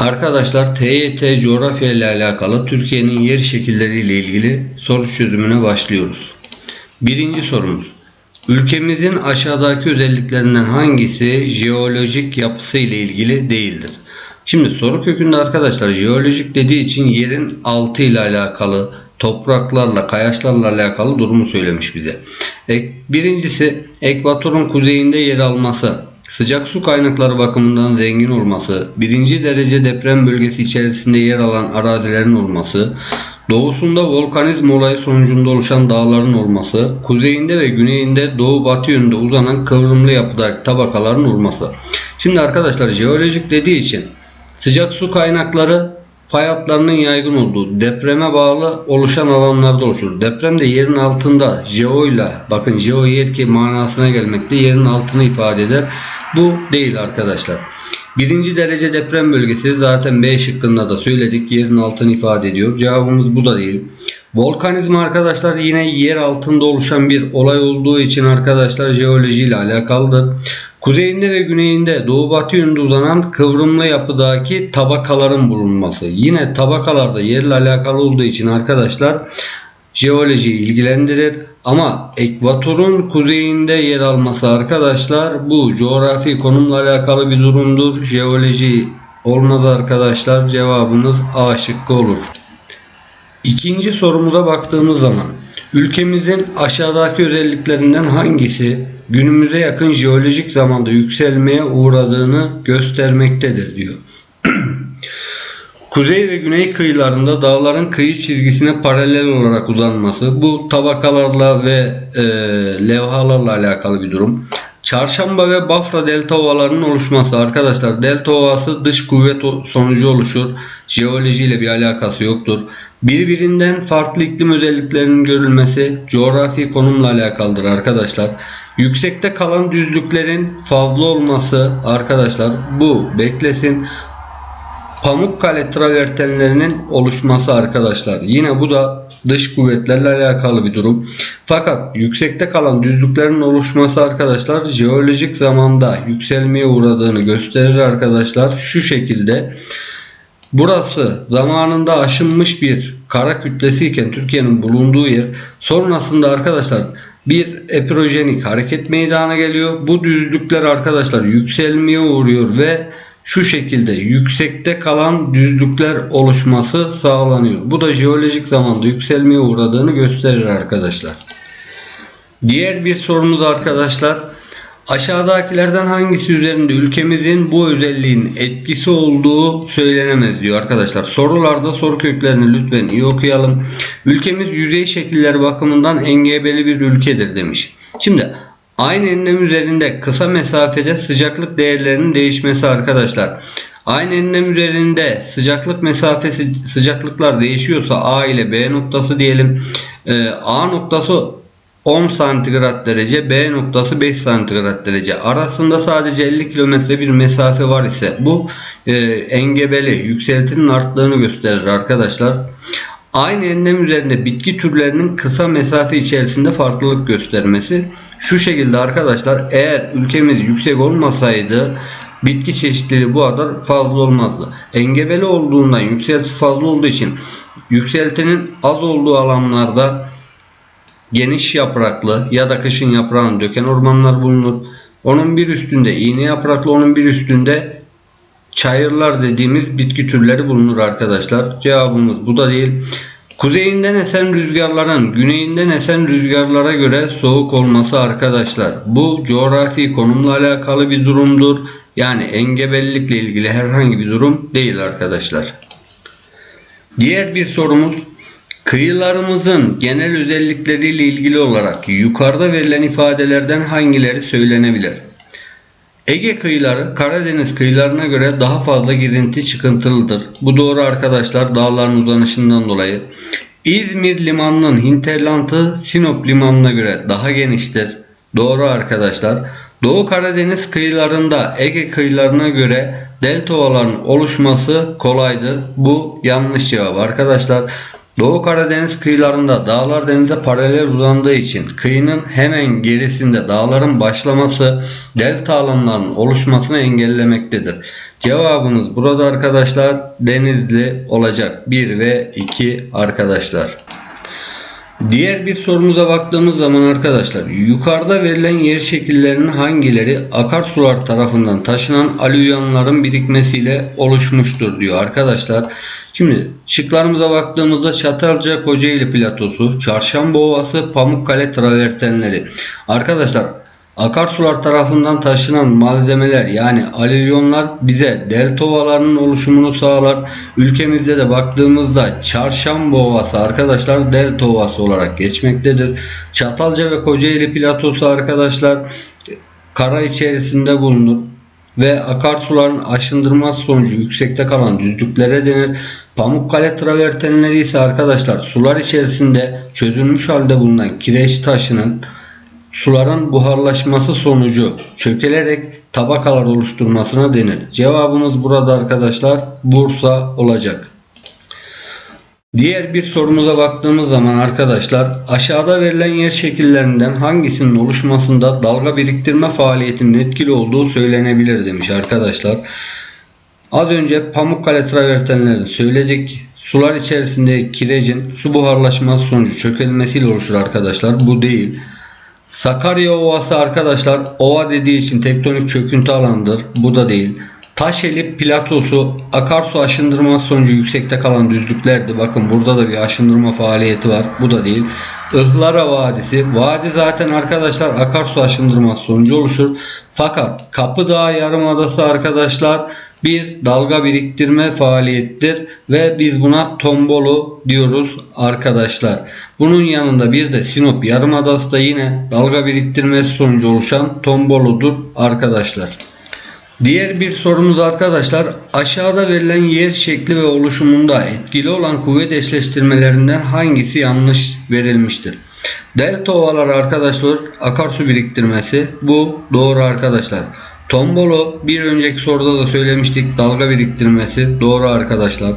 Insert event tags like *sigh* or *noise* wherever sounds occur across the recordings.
Arkadaşlar TYT coğrafya ile alakalı Türkiye'nin yer şekilleriyle ilgili soru çözümüne başlıyoruz. Birinci sorumuz. Ülkemizin aşağıdaki özelliklerinden hangisi jeolojik yapısı ile ilgili değildir? Şimdi soru kökünde arkadaşlar jeolojik dediği için yerin altı ile alakalı, topraklarla, kayaçlarla alakalı durumu söylemiş bize. Ek- Birincisi ekvatorun kuzeyinde yer alması, sıcak su kaynakları bakımından zengin olması, birinci derece deprem bölgesi içerisinde yer alan arazilerin olması, doğusunda volkanizm olayı sonucunda oluşan dağların olması, kuzeyinde ve güneyinde doğu batı yönünde uzanan kıvrımlı yapıdaki tabakaların olması. Şimdi arkadaşlar jeolojik dediği için sıcak su kaynakları fay hatlarının yaygın olduğu depreme bağlı oluşan alanlarda oluşur. Deprem de yerin altında jeoyla bakın jeo yer ki manasına gelmekte yerin altını ifade eder. Bu değil arkadaşlar. Birinci derece deprem bölgesi zaten B şıkkında da söyledik yerin altını ifade ediyor. Cevabımız bu da değil. Volkanizm arkadaşlar yine yer altında oluşan bir olay olduğu için arkadaşlar jeoloji ile alakalıdır. Kuzeyinde ve güneyinde doğu batı yönünde uzanan kıvrımlı yapıdaki tabakaların bulunması. Yine tabakalarda yerle alakalı olduğu için arkadaşlar jeoloji ilgilendirir. Ama ekvatorun kuzeyinde yer alması arkadaşlar bu coğrafi konumla alakalı bir durumdur. Jeoloji olmaz arkadaşlar. Cevabımız A şıkkı olur. İkinci sorumuza baktığımız zaman ülkemizin aşağıdaki özelliklerinden hangisi günümüze yakın jeolojik zamanda yükselmeye uğradığını göstermektedir diyor. *clears throat* Kuzey ve güney kıyılarında dağların kıyı çizgisine paralel olarak uzanması bu tabakalarla ve e, levhalarla alakalı bir durum. Çarşamba ve Bafra delta ovalarının oluşması arkadaşlar delta ovası dış kuvvet sonucu oluşur. Jeolojiyle bir alakası yoktur. Birbirinden farklı iklim özelliklerinin görülmesi coğrafi konumla alakalıdır arkadaşlar. Yüksekte kalan düzlüklerin fazla olması arkadaşlar bu beklesin. Pamukkale travertenlerinin oluşması arkadaşlar. Yine bu da dış kuvvetlerle alakalı bir durum. Fakat yüksekte kalan düzlüklerin oluşması arkadaşlar jeolojik zamanda yükselmeye uğradığını gösterir arkadaşlar. Şu şekilde Burası zamanında aşınmış bir kara kütlesi iken Türkiye'nin bulunduğu yer sonrasında arkadaşlar bir epirojenik hareket meydana geliyor. Bu düzlükler arkadaşlar yükselmeye uğruyor ve şu şekilde yüksekte kalan düzlükler oluşması sağlanıyor. Bu da jeolojik zamanda yükselmeye uğradığını gösterir arkadaşlar. Diğer bir sorumuz arkadaşlar. Aşağıdakilerden hangisi üzerinde ülkemizin bu özelliğin etkisi olduğu söylenemez diyor arkadaşlar. Sorularda soru köklerini lütfen iyi okuyalım. Ülkemiz yüzey şekilleri bakımından engebeli bir ülkedir demiş. Şimdi aynı enlem üzerinde kısa mesafede sıcaklık değerlerinin değişmesi arkadaşlar. Aynı enlem üzerinde sıcaklık mesafesi sıcaklıklar değişiyorsa A ile B noktası diyelim. Ee, A noktası 10 santigrat derece B noktası 5 santigrat derece arasında sadece 50 kilometre bir mesafe var ise bu e, engebeli yükseltinin arttığını gösterir arkadaşlar. Aynı enlem üzerinde bitki türlerinin kısa mesafe içerisinde farklılık göstermesi. Şu şekilde arkadaşlar eğer ülkemiz yüksek olmasaydı bitki çeşitliliği bu kadar fazla olmazdı. Engebeli olduğundan yükseltisi fazla olduğu için yükseltinin az olduğu alanlarda geniş yapraklı ya da kışın yaprağını döken ormanlar bulunur. Onun bir üstünde iğne yapraklı, onun bir üstünde çayırlar dediğimiz bitki türleri bulunur arkadaşlar. Cevabımız bu da değil. Kuzeyinden esen rüzgarların güneyinden esen rüzgarlara göre soğuk olması arkadaşlar. Bu coğrafi konumla alakalı bir durumdur. Yani engebelilikle ilgili herhangi bir durum değil arkadaşlar. Diğer bir sorumuz Kıyılarımızın genel özellikleriyle ilgili olarak yukarıda verilen ifadelerden hangileri söylenebilir? Ege kıyıları Karadeniz kıyılarına göre daha fazla girinti çıkıntılıdır. Bu doğru arkadaşlar dağların uzanışından dolayı. İzmir limanının hinterlantı Sinop limanına göre daha geniştir. Doğru arkadaşlar. Doğu Karadeniz kıyılarında Ege kıyılarına göre delta ovaların oluşması kolaydır. Bu yanlış cevap arkadaşlar. Doğu Karadeniz kıyılarında dağlar denize paralel uzandığı için kıyının hemen gerisinde dağların başlaması delta alanlarının oluşmasını engellemektedir. Cevabımız burada arkadaşlar Denizli olacak. 1 ve 2 arkadaşlar. Diğer bir sorumuza baktığımız zaman arkadaşlar yukarıda verilen yer şekillerinin hangileri akarsular tarafından taşınan alüvyonların birikmesiyle oluşmuştur diyor arkadaşlar. Şimdi şıklarımıza baktığımızda Çatalca Kocaeli platosu, Çarşamba Ovası, Pamukkale travertenleri. Arkadaşlar Akarsular tarafından taşınan malzemeler yani alüvyonlar bize delta ovalarının oluşumunu sağlar. Ülkemizde de baktığımızda Çarşamba Ovası arkadaşlar delta ovası olarak geçmektedir. Çatalca ve Kocaeli platosu arkadaşlar kara içerisinde bulunur ve akarsuların aşındırması sonucu yüksekte kalan düzlüklere denir. Pamukkale travertenleri ise arkadaşlar sular içerisinde çözülmüş halde bulunan kireç taşının suların buharlaşması sonucu çökelerek tabakalar oluşturmasına denir. Cevabımız burada arkadaşlar Bursa olacak. Diğer bir sorumuza baktığımız zaman arkadaşlar aşağıda verilen yer şekillerinden hangisinin oluşmasında dalga biriktirme faaliyetinin etkili olduğu söylenebilir demiş arkadaşlar. Az önce Pamukkale travertenlerini söyledik. Sular içerisinde kirecin su buharlaşması sonucu çökelmesiyle oluşur arkadaşlar. Bu değil. Sakarya Ovası arkadaşlar ova dediği için tektonik çöküntü alanıdır. Bu da değil. Taşeli platosu akarsu aşındırması sonucu yüksekte kalan düzlüklerdi. Bakın burada da bir aşındırma faaliyeti var. Bu da değil. Ihlara Vadisi. Vadi zaten arkadaşlar akarsu aşındırması sonucu oluşur. Fakat Kapıdağ Yarımadası arkadaşlar bir dalga biriktirme faaliyettir ve biz buna tombolu diyoruz arkadaşlar. Bunun yanında bir de Sinop Yarımadası da yine dalga biriktirmesi sonucu oluşan tomboludur arkadaşlar. Diğer bir sorumuz arkadaşlar aşağıda verilen yer şekli ve oluşumunda etkili olan kuvvet eşleştirmelerinden hangisi yanlış verilmiştir? Delta ovaları arkadaşlar akarsu biriktirmesi bu doğru arkadaşlar. Tombolo bir önceki soruda da söylemiştik dalga biriktirmesi doğru arkadaşlar.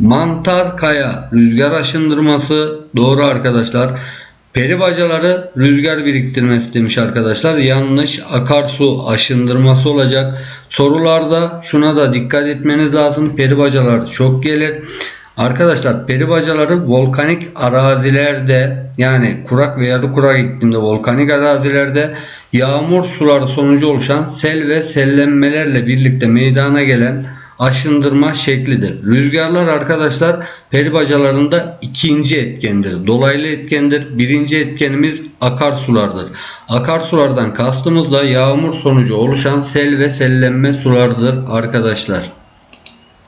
Mantar kaya rüzgar aşındırması doğru arkadaşlar. Peri bacaları rüzgar biriktirmesi demiş arkadaşlar. Yanlış akarsu aşındırması olacak. Sorularda şuna da dikkat etmeniz lazım. Peri bacalar çok gelir. Arkadaşlar peri bacaları volkanik arazilerde yani kurak veya da kurak iklimde volkanik arazilerde yağmur suları sonucu oluşan sel ve sellenmelerle birlikte meydana gelen aşındırma şeklidir. Rüzgarlar arkadaşlar peri bacalarında ikinci etkendir. Dolaylı etkendir. Birinci etkenimiz akarsulardır. Akarsulardan kastımız da yağmur sonucu oluşan sel ve sellenme sulardır arkadaşlar.